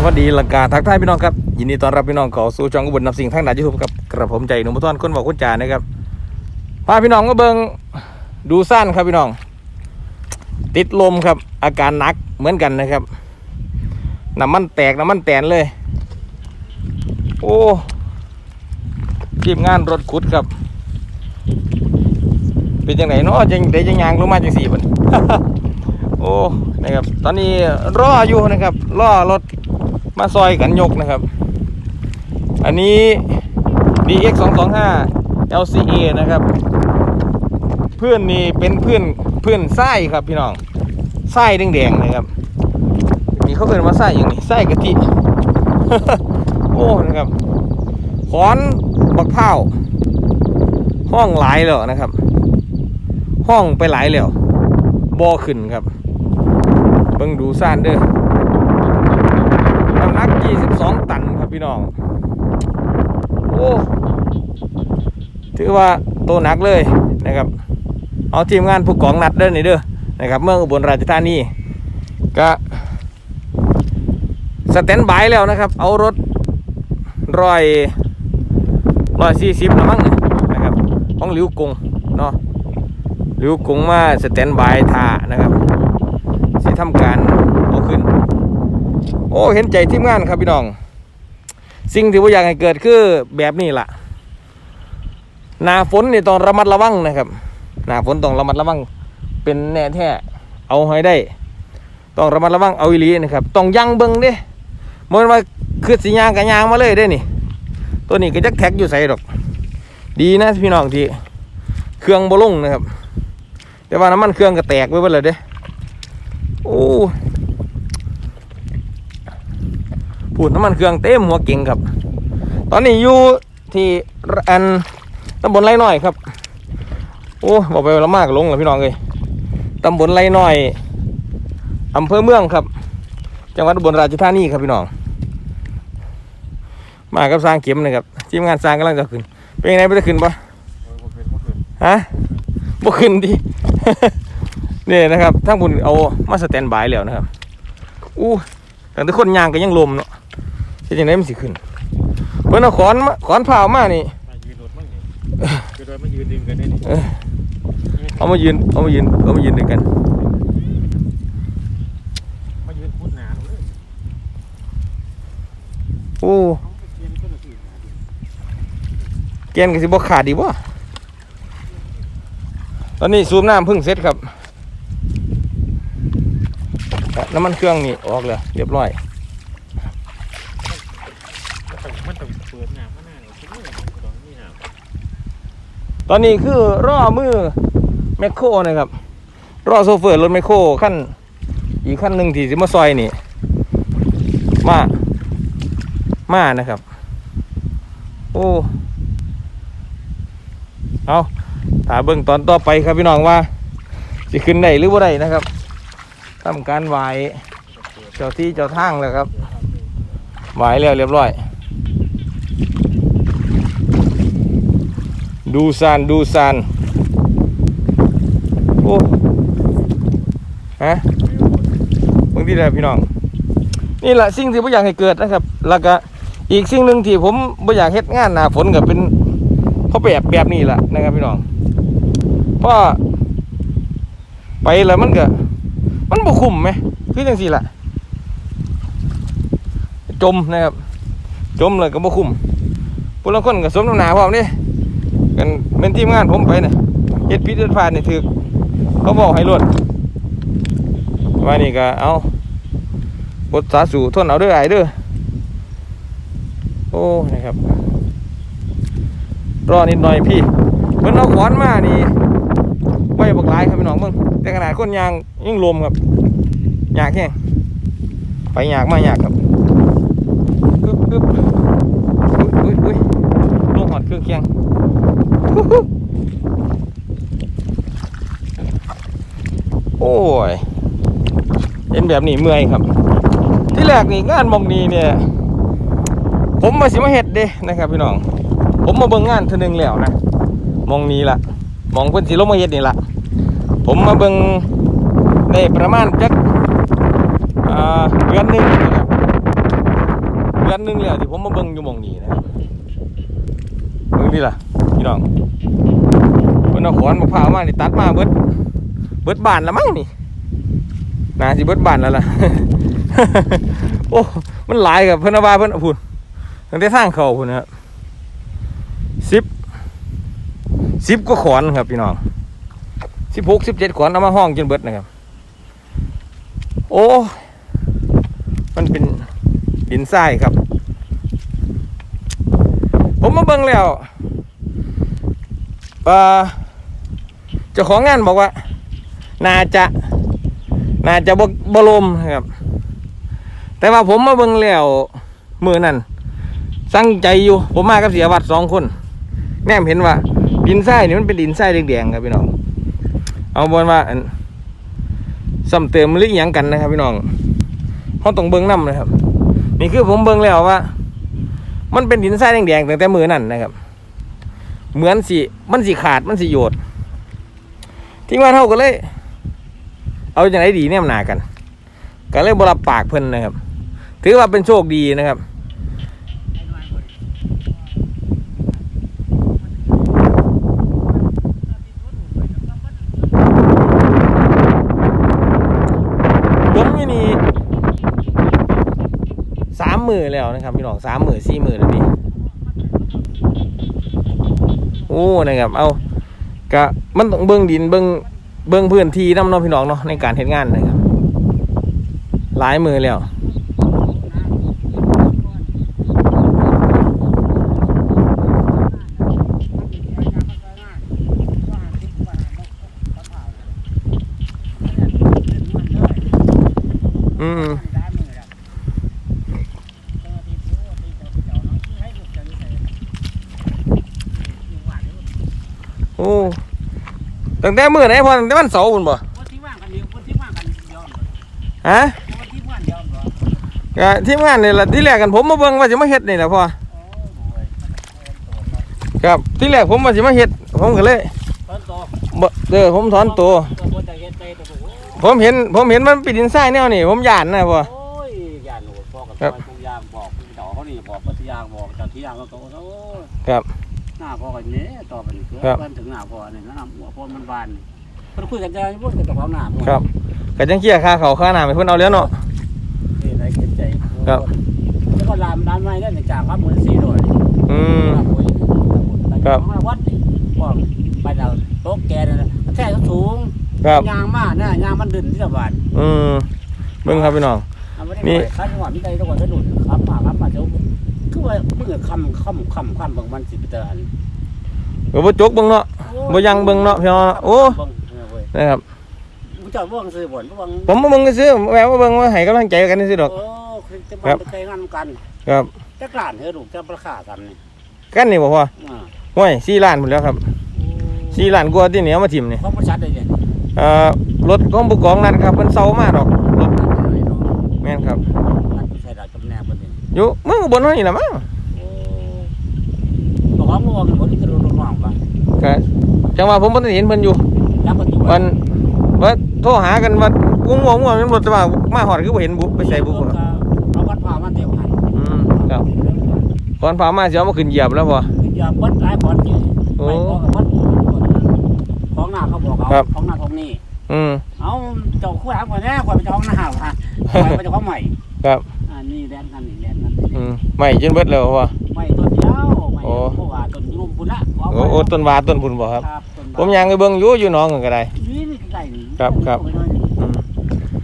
สวัสดีลังกาทักทายพี่น้องครับยินดีต้อนรับพี่น้องเข้าสู่ช่องอุบลนำสิ่งทั้งดานยูทูบกับกระผมใจหนุ่มทอนคนบอกคุณจ่านะครับพาพี่น้องมาเบิงดูสั้นครับพี่น้อง ติดลมครับ อาการหนักเหมือนกันนะครับน้ำมันแตกน้ำมันแตนเลย โอ้ทีมงานรถขุดครับ เป็นยังไงเนาะจังได้จังยางลงมาจังสี่บันโอ้นะครับ ตอนนี้รออยู่นะครับรอรถ มาซอยกันยกนะครับ อันนี้ DX 2 2 5 LCA นะครับ เพื่อนนี่เป็นเพื่อนเพื่อนไส้ครับพี่น้องไส้แดงๆนะครับนี่เขาเอินมาไส้อย่างนี้ไส้กะทิโอ้นะครับขอนบักเผาห้องหลายแล้วนะครับ ห้องไปหลายแล้วบ่อขึ้นครับ เบิ่งดูซ่านเด้อ 22 ตันครับพี่น้อง โอ้ ถือว่าโตหนักเลยนะครับ เอาทีมงานผู้กองนัดเด้อนี่เด้อนะครับ เมืองอุบลราชธานีก็สแตนบายแล้วนะครับ เอารถร้อยร้อยสี่สิบแล้วมั้งนะครับของหลิวกงเนาะหลิวกงมาสแตนบายท่านะครับสิทำการ อาขึ้นโอ้เห็นใจทีมงานครับพี่น้อง สิ่งที่ว่าอยากให้เกิดคือแบบนี้ล่ะ หนาฝนนี่ต้องระมัดระวังนะครับ หนาฝนต้องระมัดระวัง เป็นแน่แท้เอาให้ได้ ต้องระมัดระวังเอาอีหลีนะครับ ต้องยังเบิ้งเด้มันว่าคือสียางกับยางมาเลยได้นี่ ตัวนี้ก็จักแท็กอยู่ใส่ดอก ดีนะพี่น้องที่เครื่องบลงนะครับ แต่ว่าน้ำมันเครื่องก็แตกไปหมดเลยเด้โอ้ พูดน้ำมันเครื่องเต็มหัวเก่งครับ ตอนนี้อยู่ที่อันตำบลไรน้อยครับ โอ้บอกไปแล้วมากลงแล้วพี่น้องเลยตำบลไรน้อยอำเภอเมืองครับ จังหวัดอุบลราชธานีครับพี่น้อง มากับสร้างเข็มนะครับทีมงานสร้างกำลังจะขึ้น เป็นยังไงไม่ได้ขึ้นปะฮะบ่ขึ้นดินี่นะครับทั้งบุญเอามาสแตนบายแล้วนะครับอู้แต่ทุกคนยางก็ยังลมเนาะ เป็นยังไงมันสิขึ้นเพิ่นเอาขอนมาขอนเผาวมานี่มายืนรถมั่งนี่คือโดยมายืนดึงกันได้นี่เออเอามายืนเอามายืนเอามายืนด้วยกันมายืนพูดหนาเลยโอ้ยืนก็ละสี่แกนก็สิบ่ขาดดีวะตอนนี้สูบน้ำเพึ่งเสร็จครับ น้ำมันเครื่องนี่ออกแล้วเรียบร้อย มันต้องมันต้องเปิดหนาข้างหน้าเลยคือมันต้องมีหนา ตอนนี้คือรอมือแมคโครนะครับรอโซเฟอร์รถแมคโครขั้นอีกขั้นหนึ่งที่สิมาซอยนี่ มา มานะครับ โอ้เอาถาเบิ่งตอนต่อไปครับพี่น้องว่าสิขึ้นได้หรือบ่ได้นะครับทำการไหวเจ้าที่เจ้าทางแล้วครับไหวแล้วเรียบร้อย ดูซานดูซานโอ้ฮะบางทีแหละพี่น้อง นี่แหละสิ่งที่ผมอยากให้เกิดนะครับ แล้วก็อีกสิ่งหนึ่งที่ผมไม่อยากเฮ็ดงานหนาฝนก็เป็นเขาแบบแบบนี้แหละนะครับพี่น้องเพราะไปแล้วมันก็มันบ่คุ้มไหมคือจังสี่แหละจมนะครับ จมเลยก็บ่คุ้มผู้ลางคนก็สมน้ำหนาพร้อมนี่ กันเป็นทีมงานผมไปเนี่ยเฮ็ดพิษเฮ็ดพลาดนี่ยถือเขาบอกให้รวดว่านี่ก็เอาบทสาสู่ทนเอาเด้อไอ้เด้อโอ้นะครับ รอนิดหน่อยพี่เพิ่นเอาขวานมานี่ไว้บักหลายครับพี่น้องเบิ่งแต่ขนาดคนยางยิ่งลมครับยากแค่ไปยากมายากครับอึ๊บอึ๊บอุ้ยอุ้ยอุ้ยลงหอดเครื่องเคียง โอ้ยเห็นแบบนี้เมื่อยครับ ที่แรกนี่งานมองนี้เนี่ย ผมมาสิมาเฮ็ดเด้นะครับพี่น้อง ผมมาเบิ่งงานเทื่อนึงแล้วนะมองนี้ละมองเพิ่นสิลงมาเฮ็ดนี่ละผมมาเบิ่งได้ประมาณจักเดือนหนึ่งนะครับอนหนึ่งแล้วที่ผมมาเบิ่งอยู่มองนี้นะครับเบิ่งดิล่ะ พี่น้องเพิ่นเอาขอนมะพร้าวมานี่ตัดมาเบิดเบิดบานแล้วมั้งนี่น่าสิเบิดบานแล้วล่ะโอ้มันหลายกับเพิ่นอาว่าเพิ่นอาพูดตั้งแต่ทางเขาพุ่นนะครับสิบสิบก็ขอนครับพี่น้องสิบหกสิบเจ็ดขอนเอามาห้องจนเบิดนะครับ โอ้มันเป็นดินทรายครับ ผมมาเบิ่งแล้ว เจ้าของงานบอกว่า น่าจะ น่าจะบบบลมนะครับ แต่ว่าผมมาเบิ่งแล้วมือนั่นสั่งใจอยู่ ผมมากับเสียวัดสองคน แนมเห็นว่า ดินทรายนี่มันเป็นดินทรายแดงๆครับพี่น้อง เอาบนว่าอันซ้ำเติมหรืออหยังกันนะครับพี่น้องเขาต้องเบิ่งน้ำนะครับ นี่คือผมเบิ่งแล้วว่า มันเป็นดินทรายแดงๆตั้งแต่มือนั่นนะครับ เหมือนสิมันสิขาดมันสิโยดทิ้งว่าเท่ากันเลย เอาอย่างไรดีเนี่ยหนากัน ก็เลยบรับปากเพิ่นนะครับ ถือว่าเป็นโชคดีนะครับผมอยู่นี่สามมือแล้วนะครับพี่น้องสามมือสี่มือแล้วนี่โอ้ นะครับ เอากะมันต้องเบิ้งดินเบิ้งเบิ้งพื้นที่น้ำน้องพี่น้องเนาะในการเฮ็ดงานนะครับหลายมือแล้วอืมโอ้ ตั้งแต่มือไหนพอตั้งแต่วันเสาร์พุ่นบ่คนที่ว่างกันเดียวคนที่ว่างกันเดียวฮะคนที่ว่างเดียวเหรอก็ทีมงานนี่แหละที่แรกกันผมมาเบิ่งว่าสิมาเฮ็ดนี่แหละพ่อโอ้ยครับที่แรกผมว่าสิมาเฮ็ดผมก็เลยต้นโตบ่เด้อผมถอนตัวตัวจะเฮ็ดไปตัวโอ้ผมเห็นผมเห็นมันเป็นดินทรายแนวนี่ผมย่านนะพ่อยยานโหดพ่อกับพ่อทุกอย่างบอกเจ้าเขานี่บอกพัทยาบอกเจ้าที่ยางเขาโตโอ้ครับ หน้าพ่อกันนี้ต่อไปนี่ครับ เพื่อนถึงหน้าพ่อเนี่ยน้ำหัวพ่อมันบานเพิ่นคุยกันจะพูดกับเขาหน้าครับก็จังเกี้ยค่าเขาวค่าน้ำให้เพิ่นเอาแล้วเนาะ นี่ได้เกินใจครับ แล้วก็ลามร้านไม้ได้จากวัดมือสีด้วยอืม ครับ วัดบอกไปเราโต๊ะแกนั่นนะแค่สูงครับยางมากเนี่ยยางมันดึนที่ตะวันอืมเบิ่งครับพี่น้องนี่นี่ขั้นหัวมีใจตะวันจะดุนครับมาครับมาเจ้า คือว่าเมื่อคำคำคำคำบางวันสิบเตือนก็บ่จกเบิ่งเนาะบ่ยังเบิ่งเนาะพี่น้องเนาะโอ้เบิ่งเออเว้ยนะครับมึงเจ้าเบิ่งซื้อบ่นเบิ่งผมมาเบิ่งซื่อๆแวะมาเบิ่งว่าให้กำลังใจกันซื่อๆดอกโอ้คือจะมาไปใจงานกัน ครับจะกล้านเฮอลูกจะประคากันนี่กันนี่บ่พ่ออ่าห้วย4ล้านหมดแล้วครับ4ล้านกว่าที่เหนียวมาทิ่มนี่เขาประชัดได้ยังเอ่อรถของผู้กองนั่นครับเพิ่นเซามาดอกรถแม่นครับ อยู่เมืองอุบลเฮานี่ล่ะมั้งโอ้บอกว่ามึงบอกบ่ได้จะรู้น้องป่ะก็จังว่าผมบ่ได้เห็นเพิ่นอยู่จักปัจจุบัวันนว่าโทรหากันว่ากูง่วงง่วงมันบ่แต่ว่ามาฮอดคือบ่เห็นบุไปใส่บุเอาวัดพามาเที่ยวให้อืมครับก่อนพามาสิเอามาขึ้นเหยียบแล้วบ่อย่าเบิ้ลหลายบ่อนนี่โอ้ไปบอกกับวัดของหน้าเขาบอกเอาครับของหน้าของนี่อืมเอาเจ้าคู่หลังก่อนแน่ก่อนไปเจ้าของหน้าฮะก่อนไปเจ้าของใหม่ครับ อืมไม่จนเบิดแล้วบ่ใหม่ต้นเดียวใหม่โอ้เพราะว่าต้นยุมพุ่นละเาโอ้ไว้โอ้ต้นวาต้นพุ่นบ่ครับต้นผมยังไปเบิ่งอยู่อยู่หน้องกันก็ได้ นี่นี่ไก่นี่ครับครับโอ้ยน้อยนี่อืม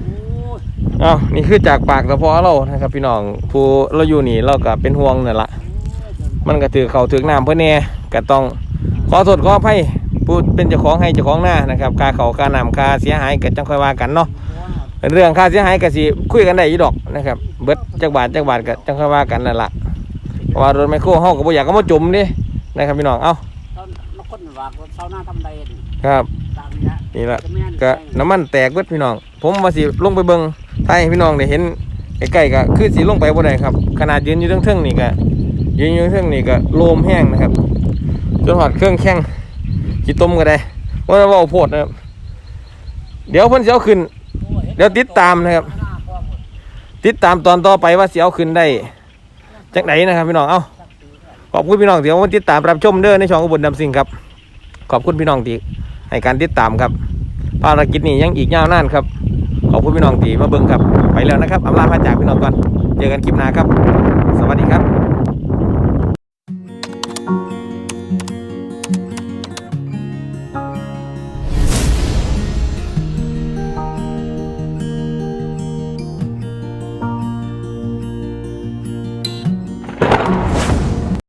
โอ้ยอ้าวนี่คือจากปากตะพอเรานะครับ พี่น้องผู้เราอยู่นี่เราก็เป็นห่วงนั่นละมันก็ถือเขาถือน้ำเพื่อแน่ก็ต้องขอโทษขออภัยผู้เป็นเจ้าของให้เจ้าของหน้านะครับค่าเขาค่าน้ำค่าเสียหายก็จังค่อยว่ากันเนาะเรื่องค่าเสียหายก็สิคุยกันได้อยู่ดอกนะครับ เบิดจักบาทจักบาทก็จังค่อยว่ากันนั่นละเพราะว่ารถไมโครเฮาก็บ่อยากก็มาจมเดินะครับพี่น้องเอ้าตอนนักคนว่าเช้าหน้าทำใดนี่ครับตามนี้ละนี่ละจะแม่นก็น้ำมันแตกเบิดพี่น้อง ผมว่าสิลงไปเบิ่งถ้าให้พี่น้องได้เห็นใกล้ๆก็คือสิลงไปบ่ได้ครับ ขนาดยืนอยู่เทิงๆนี่ก็ยืนอยู่เทิงนี่ก็โลมแห้งนะครับจนหอดเครื่องแข้งขี้ต้มก็ได้ว่าจะเว่าโพดนะครับ เดี๋ยวเพิ่นสิเอาขึ้น เดี๋ยวติดตามนะครับ ติดตามตอนต่อไปว่าเสียวขึ้นได้จังไหนนะครับพี่น้องเอ้าขอบคุณพี่น้องที่มาติดตามรับชมเด้อในช่องอุบลดำซิงครับ ขอบคุณพี่น้องที่ให้การติดตามครับภารกิจนี้ยังอีกยาวนานครับขอบคุณพี่น้องที่มาเบิ่งครับ ไปแล้วนะครับอำลาพาจากพี่น้องก่อนเจอกันคลิปหน้าครับ สวัสดีครับ